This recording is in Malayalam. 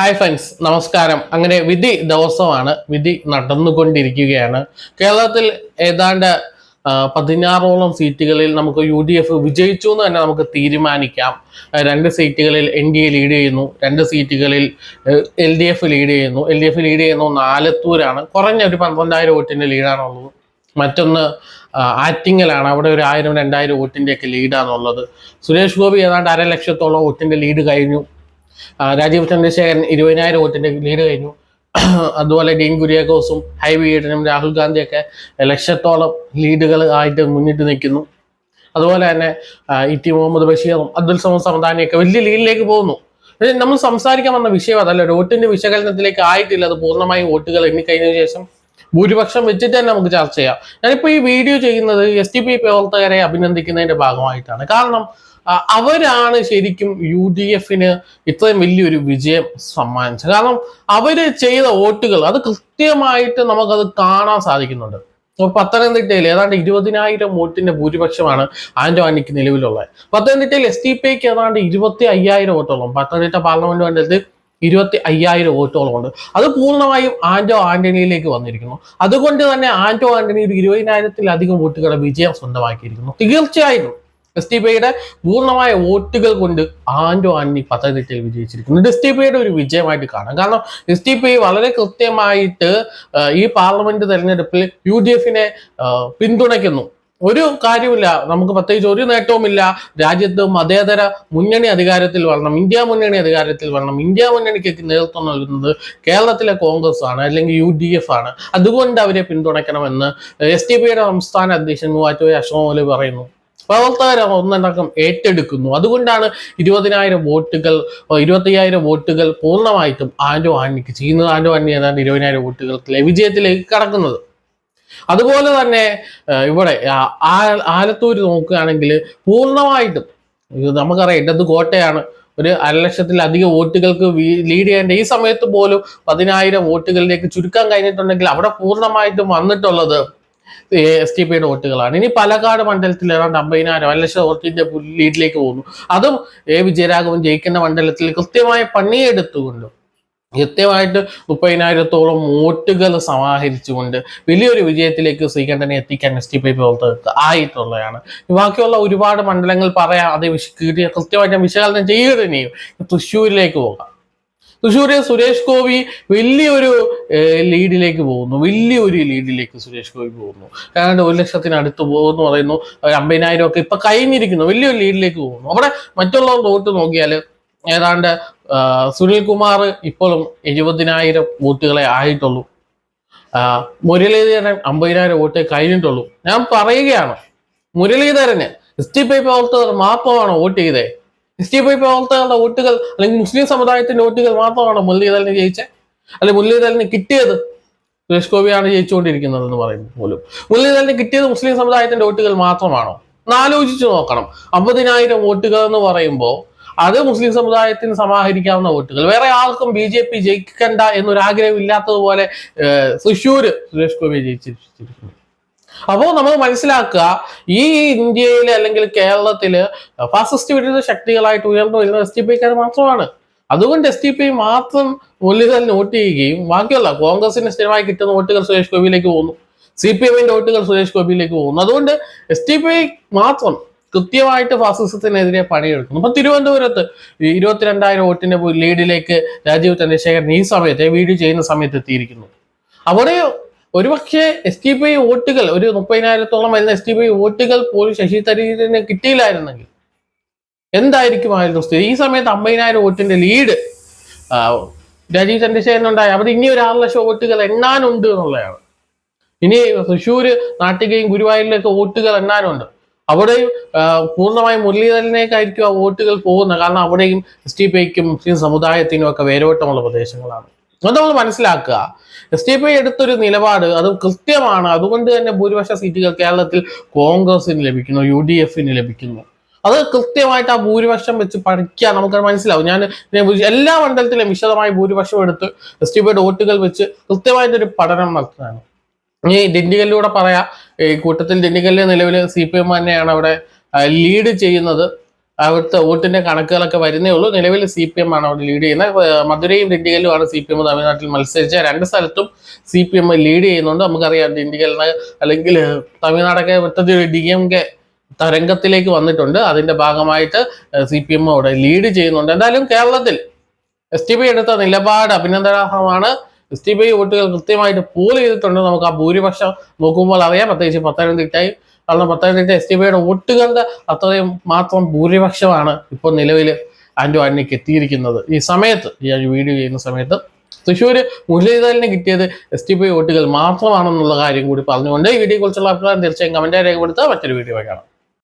ഹായ് ഫ്രണ്ട്സ് നമസ്കാരം. അങ്ങനെ വിധി ദിവസമാണ് വിധി നടന്നുകൊണ്ടിരിക്കുകയാണ്. കേരളത്തിൽ ഏതാണ്ട് പതിനാറോളം സീറ്റുകളിൽ നമുക്ക് യു ഡി എഫ് വിജയിച്ചു എന്ന് തന്നെ നമുക്ക് തീരുമാനിക്കാം. രണ്ട് സീറ്റുകളിൽ എൻ ഡി എ ലീഡ് ചെയ്യുന്നു രണ്ട് സീറ്റുകളിൽ എൽ ഡി എഫ് ലീഡ് ചെയ്യുന്നു. എൽ ഡി എഫ് ലീഡ് ചെയ്യുന്നു നാലത്തൂരാണ്. കുറഞ്ഞ ഒരു പന്ത്രണ്ടായിരം വോട്ടിന്റെ ലീഡാണുള്ളത് മറ്റൊന്ന് ആറ്റിങ്ങലാണ്. അവിടെ ഒരു ആയിരം രണ്ടായിരം വോട്ടിന്റെ ഒക്കെ ലീഡാണുള്ളത് സുരേഷ് ഗോപി ഏതാണ്ട് അര ലക്ഷത്തോളം വോട്ടിന്റെ ലീഡ് കഴിഞ്ഞു. രാജീവ് ചന്ദ്രശേഖരൻ ഇരുപതിനായിരം വോട്ടിന്റെ ലീഡ് കഴിഞ്ഞു. അതുപോലെ ഡീൻ കുര്യാക്കോസും ഹൈ ഈഡനും രാഹുൽ ഗാന്ധിയൊക്കെ ലക്ഷത്തോളം ലീഡുകൾ ആയിട്ട് മുന്നിട്ട് നിൽക്കുന്നു. അതുപോലെ തന്നെ ഇ ടി മുഹമ്മദ് ബഷീറും അബ്ദുൽ സമദ് സമദാനിയൊക്കെ വലിയ ലീഡിലേക്ക് പോകുന്നു. നമ്മൾ സംസാരിക്കാൻ വന്ന വിഷയം അതല്ല. വോട്ടിന്റെ വിശകലനത്തിലേക്ക് ആയിട്ടില്ല. അത് പൂർണമായും വോട്ടുകൾ എണ്ണിക്കഴിഞ്ഞ ശേഷം ഭൂരിപക്ഷം വെച്ചിട്ട് തന്നെ നമുക്ക് ചർച്ച ചെയ്യാം. ഞാനിപ്പോൾ ഈ വീഡിയോ ചെയ്യുന്നത് എസ് ടി പി പ്രവർത്തകരെ അഭിനന്ദിക്കുന്നതിന്റെ ഭാഗമായിട്ടാണ്. കാരണം അവരാണ് ശരിക്കും യു ഡി എഫിന് ഇത്രയും വലിയൊരു വിജയം സമ്മാനിച്ചത്. കാരണം അവർ ചെയ്ത വോട്ടുകൾ അത് കൃത്യമായിട്ട് നമുക്കത് കാണാൻ സാധിക്കുന്നുണ്ട്. പത്തനംതിട്ടയിൽ ഏതാണ്ട് ഇരുപതിനായിരം വോട്ടിന്റെ ഭൂരിപക്ഷമാണ് ആന്റോ ആന്റിക്ക് നിലവിലുള്ളത്. പത്തനംതിട്ടയിൽ എസ് ടി പിക്ക് ഏതാണ്ട് ഇരുപത്തി അയ്യായിരം വോട്ടോളം പത്തനംതിട്ട പാർലമെന്റ് മണ്ഡലത്തിൽ ഇരുപത്തി അയ്യായിരം വോട്ടോളം ഉണ്ട്. അത് പൂർണമായും ആന്റോ ആന്റണിയിലേക്ക് വന്നിരിക്കുന്നു. അതുകൊണ്ട് തന്നെ ആന്റോ ആന്റണി ഒരു ഇരുപതിനായിരത്തിലധികം വോട്ടുകളുടെ വിജയം സ്വന്തമാക്കിയിരിക്കുന്നു. തീർച്ചയായും എസ് ടി പിയുടെ പൂർണമായ വോട്ടുകൾ കൊണ്ട് ആൻഡോ ആന്റണി പത്തനംതിട്ടയിൽ വിജയിച്ചിരിക്കുന്നു. എസ് ടി പിയുടെ ഒരു വിജയമായിട്ട് കാണാം. കാരണം എസ് ടി പി വളരെ കൃത്യമായിട്ട് ഈ പാർലമെന്റ് തെരഞ്ഞെടുപ്പിൽ യു ഡി എഫിനെ പിന്തുണയ്ക്കുന്നു. ഒരു കാര്യമില്ല നമുക്ക് പ്രത്യേകിച്ച് ഒരു നേട്ടവുമില്ല. രാജ്യത്ത് മതേതര മുന്നണി അധികാരത്തിൽ വരണം ഇന്ത്യ മുന്നണി അധികാരത്തിൽ വരണം ഇന്ത്യ മുന്നണിക്ക് നേതൃത്വം നൽകുന്നത് കേരളത്തിലെ കോൺഗ്രസ് ആണ് അല്ലെങ്കിൽ യു ഡി എഫ് ആണ്. അതുകൊണ്ട് അവരെ പിന്തുണയ്ക്കണമെന്ന് എസ് ടി പിയുടെ സംസ്ഥാന അധ്യക്ഷൻ മൂവാറ്റുപുഴ അശോക് പറയുന്നു. പ്രവർത്തകർ ഒന്നടക്കം ഏറ്റെടുക്കുന്നു. അതുകൊണ്ടാണ് ഇരുപതിനായിരം വോട്ടുകൾ ഇരുപത്തയ്യായിരം വോട്ടുകൾ പൂർണമായിട്ടും ആൻഡോ ആണിക്ക് ചെയ്യുന്നത്. ആൻഡോ ആണി ഏതാണ്ട് ഇരുപതിനായിരം വോട്ടുകൾക്കിലെ വിജയത്തിലേക്ക് കടക്കുന്നത്. അതുപോലെ തന്നെ ഇവിടെ ആലത്തൂർ നോക്കുകയാണെങ്കിൽ പൂർണമായിട്ടും നമുക്കറിയാം ഇടത് കോട്ടയാണ്. ഒരു അരലക്ഷത്തിലധികം വോട്ടുകൾക്ക് ലീഡ് ചെയ്യേണ്ട ഈ സമയത്ത് പോലും പതിനായിരം വോട്ടുകളിലേക്ക് ചുരുക്കാൻ കഴിഞ്ഞിട്ടുണ്ടെങ്കിൽ അവിടെ പൂർണമായിട്ടും വന്നിട്ടുള്ളത് എസ് ടി പിയുടെ വോട്ടുകളാണ്. ഇനി പാലക്കാട് മണ്ഡലത്തിൽ ഏതാണ്ട് അമ്പതിനായിരം ഒരു ലക്ഷം വോട്ടിന്റെ ലീഡിലേക്ക് പോകുന്നു. അതും എ വിജയരാഘവൻ ജയിക്കുന്ന മണ്ഡലത്തിൽ കൃത്യമായ പണിയെടുത്തുകൊണ്ട് കൃത്യമായിട്ട് മുപ്പതിനായിരത്തോളം വോട്ടുകൾ സമാഹരിച്ചുകൊണ്ട് വലിയൊരു വിജയത്തിലേക്ക് ശ്രീകണ്ഠനെ എത്തിക്കാൻ എസ് ടി പി പ്രവർത്തകർക്ക് ആയിട്ടുള്ളതാണ്. ബാക്കിയുള്ള ഒരുപാട് മണ്ഡലങ്ങൾ പറയാം അത് കൃത്യമായിട്ട് വിശകലനം ചെയ്യുക തന്നെയും തൃശ്ശൂരിലേക്ക് പോകാം. തൃശ്ശൂരിൽ സുരേഷ് ഗോപി വലിയൊരു ലീഡിലേക്ക് പോകുന്നു. വലിയൊരു ലീഡിലേക്ക് സുരേഷ് ഗോപി പോകുന്നു. ഏതാണ്ട് ഒരു ലക്ഷത്തിനടുത്ത് പോകുന്നു പറയുന്നു. അമ്പതിനായിരം ഒക്കെ ഇപ്പൊ കഴിഞ്ഞിരിക്കുന്നു. വലിയൊരു ലീഡിലേക്ക് പോകുന്നു. അവിടെ മറ്റുള്ളവർ വോട്ട് നോക്കിയാൽ ഏതാണ്ട് സുനിൽകുമാർ സുനിൽ കുമാർ ഇപ്പോഴും എഴുപതിനായിരം വോട്ടുകളെ ആയിട്ടുള്ളൂ. മുരളീധരൻ അമ്പതിനായിരം വോട്ടേ കഴിഞ്ഞിട്ടുള്ളൂ. ഞാൻ പറയുകയാണ് മുരളീധരന് എസ് ടി പി പ്രവർത്തകർ മാത്രമാണ് വോട്ട് ചെയ്തേ. എസ് ടി പി പ്രവർത്തകരുടെ വോട്ടുകൾ അല്ലെങ്കിൽ മുസ്ലിം സമുദായത്തിന്റെ വോട്ടുകൾ മാത്രമാണ് മുരളീധരന് ജയിച്ചത് അല്ലെ മുരളീധരന് കിട്ടിയത് സുരേഷ് ഗോപിയാണ് ജയിച്ചുകൊണ്ടിരിക്കുന്നത് എന്ന് പറയുന്നത് പോലും. മുരളീധരന് കിട്ടിയത് മുസ്ലിം സമുദായത്തിന്റെ വോട്ടുകൾ മാത്രമാണോ? ആലോചിച്ച് നോക്കണം. അമ്പതിനായിരം വോട്ടുകൾ എന്ന് പറയുമ്പോൾ അത് മുസ്ലിം സമുദായത്തിന് സമാഹരിക്കാവുന്ന വോട്ടുകൾ. വേറെ ആർക്കും ബി ജെ പി ജയിക്കണ്ട എന്നൊരാഗ്രഹം ഇല്ലാത്തതുപോലെ തൃശ്ശൂര് സുരേഷ് ഗോപി ജയിച്ചിരിക്കുന്നു. അപ്പോൾ നമ്മൾ മനസ്സിലാക്കുക ഈ ഇന്ത്യയിൽ അല്ലെങ്കിൽ കേരളത്തിൽ ഫാസിസ്റ്റ് വിരുദ്ധ ശക്തികളായിട്ട് ഉയർന്നു വരുന്ന എസ് ടി പിക്കാർ മാത്രമാണ്. അതുകൊണ്ട് എസ് ടി പി മാത്രം മുല്ലിതൽ നോട്ട് ചെയ്യുകയും ബാക്കിയുള്ള കോൺഗ്രസിന് സ്ഥിരമായി കിട്ടുന്ന വോട്ടുകൾ സുരേഷ് ഗോപിയിലേക്ക് പോകുന്നു. സി പി എമ്മിന്റെ വോട്ടുകൾ സുരേഷ് ഗോപിയിലേക്ക് പോകുന്നു. അതുകൊണ്ട് എസ് ടി പി മാത്രം കൃത്യമായിട്ട് ഫാസിസത്തിനെതിരെ പണിയെടുക്കുന്നു. അപ്പൊ തിരുവനന്തപുരത്ത് ഇരുപത്തിരണ്ടായിരം വോട്ടിന്റെ ലീഡിലേക്ക് രാജീവ് ചന്ദ്രശേഖരൻ ഈ സമയത്ത് വീഡിയോ ചെയ്യുന്ന സമയത്ത് എത്തിയിരിക്കുന്നു. അവിടെ ഒരുപക്ഷെ എസ് ടി പി വോട്ടുകൾ ഒരു മുപ്പതിനായിരത്തോളം വരുന്ന എസ് ടി പി വോട്ടുകൾ പോലും ശശി തരൂരിന് കിട്ടിയില്ലായിരുന്നെങ്കിൽ എന്തായിരിക്കുമായിരുന്നു സ്ഥിതി? ഈ സമയത്ത് അമ്പതിനായിരം വോട്ടിന്റെ ലീഡ് രാജീവ് ചന്ദ്രശേഖരൻ ഉണ്ടായി അവിടെ ഇനി ഒരു ആറ് ലക്ഷം വോട്ടുകൾ എണ്ണാനുണ്ട് എന്നുള്ളതാണ്. ഇനി തൃശ്ശൂര് നാട്ടികയും ഗുരുവായൂരിലേക്ക് വോട്ടുകൾ എണ്ണാനുണ്ട്. അവിടെയും പൂർണമായും മുരളീധരനേക്കായിരിക്കും ആ വോട്ടുകൾ പോകുന്നത്. കാരണം അവിടെയും എസ് ടി പിക്കും മുസ്ലിം സമുദായത്തിനും ഒക്കെ വേരോട്ടമുള്ള പ്രദേശങ്ങളാണ്. അത് നമ്മൾ മനസ്സിലാക്കുക. എസ് ഡി പി എടുത്തൊരു നിലപാട് അത് കൃത്യമാണ്. അതുകൊണ്ട് തന്നെ ഭൂരിപക്ഷ സീറ്റുകൾ കേരളത്തിൽ കോൺഗ്രസിന് ലഭിക്കുന്നു യു ഡി എഫിന് ലഭിക്കുന്നു. അത് കൃത്യമായിട്ട് ആ ഭൂരിപക്ഷം വെച്ച് പഠിക്കുക നമുക്ക് മനസ്സിലാവും. ഞാൻ എല്ലാ മണ്ഡലത്തിലും വിശദമായി ഭൂരിപക്ഷം എടുത്ത് എസ് ടി പിയുടെ വോട്ടുകൾ വെച്ച് കൃത്യമായിട്ടൊരു പഠനം നടത്തുന്നതാണ്. ഈ ഡിണ്ടിഗലിലൂടെ പറയാം ഈ കൂട്ടത്തിൽ ഡിണ്ടിഗലിലെ നിലവിൽ സി പി എം തന്നെയാണ് അവിടെ ലീഡ് ചെയ്യുന്നത്. അവിടുത്തെ വോട്ടിന്റെ കണക്കുകളൊക്കെ വരുന്നേ ഉള്ളൂ. നിലവിൽ സി പി എം ആണ് അവിടെ ലീഡ് ചെയ്യുന്നത്. മധുരയും ദിണ്ടിഗലുമാണ് സി പി എം തമിഴ്നാട്ടിൽ മത്സരിച്ച രണ്ട് സ്ഥലത്തും സി പി എം ലീഡ് ചെയ്യുന്നുണ്ട്. നമുക്കറിയാം ദിണ്ടിഗലിന് അല്ലെങ്കിൽ തമിഴ്നാടൊക്കെ മൊത്തത്തിൽ ഡി എം കെ തരംഗത്തിലേക്ക് വന്നിട്ടുണ്ട്. അതിന്റെ ഭാഗമായിട്ട് സി പി എം അവിടെ ലീഡ് ചെയ്യുന്നുണ്ട്. എന്തായാലും കേരളത്തിൽ എസ് ടി പി എടുത്ത നിലപാട് അഭിനന്ദനാർഹമാണ്. എസ് ടി പി വോട്ടുകൾ കൃത്യമായിട്ട് പോൾ ചെയ്തിട്ടുണ്ട്. നമുക്ക് ആ ഭൂരിപക്ഷം നോക്കുമ്പോൾ അറിയാം. പ്രത്യേകിച്ച് പത്തനംതിട്ടയും കാരണം പത്തനംതിട്ട എസ് ടി പിയുടെ വോട്ടുകളുടെ അത്രയും മാത്രം ഭൂരിപക്ഷമാണ് ഇപ്പോൾ നിലവിൽ ആൻഡോ ആന്റണിക്ക് എത്തിയിരിക്കുന്നത്. ഈ സമയത്ത് ഈ വീഡിയോ ചെയ്യുന്ന സമയത്ത് തൃശ്ശൂർ മുരളീധരന് കിട്ടിയത് എസ് ടി പി വോട്ടുകൾ മാത്രമാണെന്നുള്ള കാര്യം കൂടി പറഞ്ഞുകൊണ്ട് ഈ വീഡിയോ കുറിച്ചുള്ള അഭിപ്രായം തീർച്ചയായും കമന്റായി രേഖപ്പെടുത്തുക. മറ്റൊരു വീഡിയോ കാണാം.